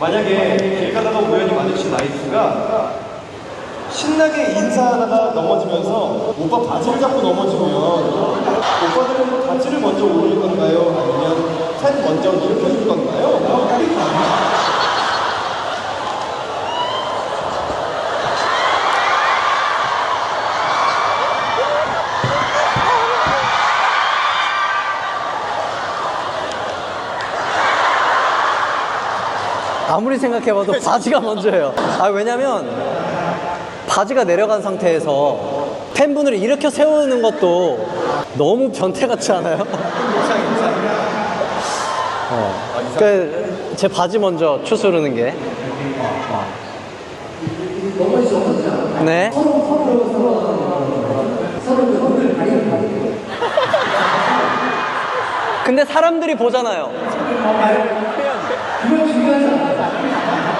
만약에 길 가다가 우연히 마주친 나이트가 신나게 인사하다가 넘어지면서 오빠 바지를 잡고 넘어지면 오빠들은 바지를 먼저 올릴 건가요? 아니면 산 먼저 일으켜줄 건가요? 아무리 생각해봐도 바지가 먼저예요. 아, 왜냐면 바지가 내려간 상태에서 팬분을 일으켜 세우는 것도 너무 변태 같지 않아요? 어. 그, 제 바지 먼저 추스르는 게. 네. 근데 사람들이 보잖아요.